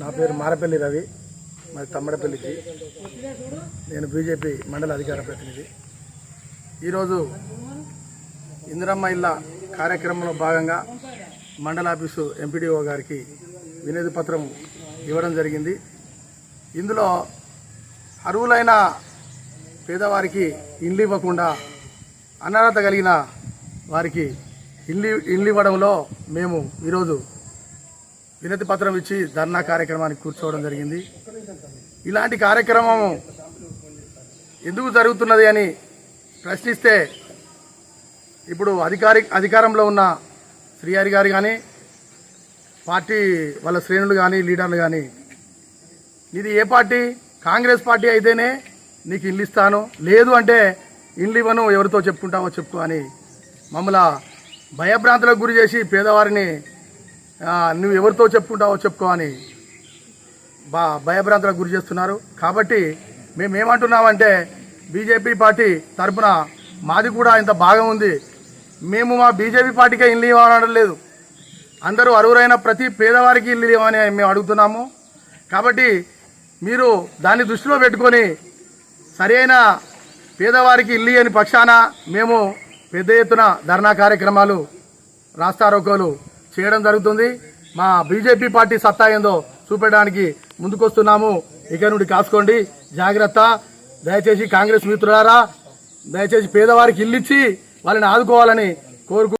నా పేరు మారపల్లి రవి. మరి తమ్మడపల్లికి. నేను బీజేపీ మండల అధికార ప్రతినిధి. ఈరోజు ఇందిరమ్మ ఇళ్ళ కార్యక్రమంలో భాగంగా మండల ఆఫీసు ఎంపీడీఓ గారికి వినతి పత్రం ఇవ్వడం జరిగింది. ఇందులో అర్హులైన పేదవారికి ఇండ్లు ఇవ్వకుండా అనర్హత కలిగిన వారికి ఇల్లు ఇల్లు ఇవ్వడంలో మేము ఈరోజు వినతి పత్రం ఇచ్చి ధర్నా కార్యక్రమానికి కూర్చోవడం జరిగింది. ఇలాంటి కార్యక్రమం ఎందుకు జరుగుతున్నది అని ప్రశ్నిస్తే ఇప్పుడు అధికారి అధికారంలో ఉన్న శ్రీహరి గారు కానీ పార్టీ వాళ్ళ శ్రేణులు కానీ లీడర్లు కానీ ఇది ఏ పార్టీ? కాంగ్రెస్ పార్టీ అయితేనే నీకు ఇల్లు ఇస్తాను. లేదు అంటే ఇల్లు ఇవ్వను ఎవరితో చెప్పుకుంటావో చెప్పు అని మమ్మల్ని భయభ్రాంతులకు గురి చేసి పేదవారిని నువ్వు ఎవరితో చెప్పుకుంటావో చెప్పుకో అని బా భయభ్రాంతులకు గురి చేస్తున్నారు. కాబట్టి మేము ఏమంటున్నామంటే బీజేపీ పార్టీ తరపున మాది కూడా ఇంత భాగం ఉంది. మేము మా బీజేపీ పార్టీకే ఇల్లు ఇవ్వడం లేదు. అందరూ అరువురైన ప్రతి పేదవారికి ఇల్లు ఇవ్వమని మేము అడుగుతున్నాము. కాబట్టి మీరు దాన్ని దృష్టిలో పెట్టుకొని సరైన పేదవారికి ఇల్లు అని పక్షాన మేము పెద్ద ఎత్తున ధర్నా కార్యక్రమాలు రాస్తారోకోలు చేయడం జరుగుతుంది. మా బీజేపీ పార్టీ సత్తా ఏందో చూపెట్టడానికి ముందుకొస్తున్నాము. ఇక నుండి కాసుకోండి. జాగ్రత్త. దయచేసి కాంగ్రెస్ మిత్రులారా దయచేసి పేదవారికి ఇల్లిచ్చి వాళ్ళని ఆదుకోవాలని కోరుకు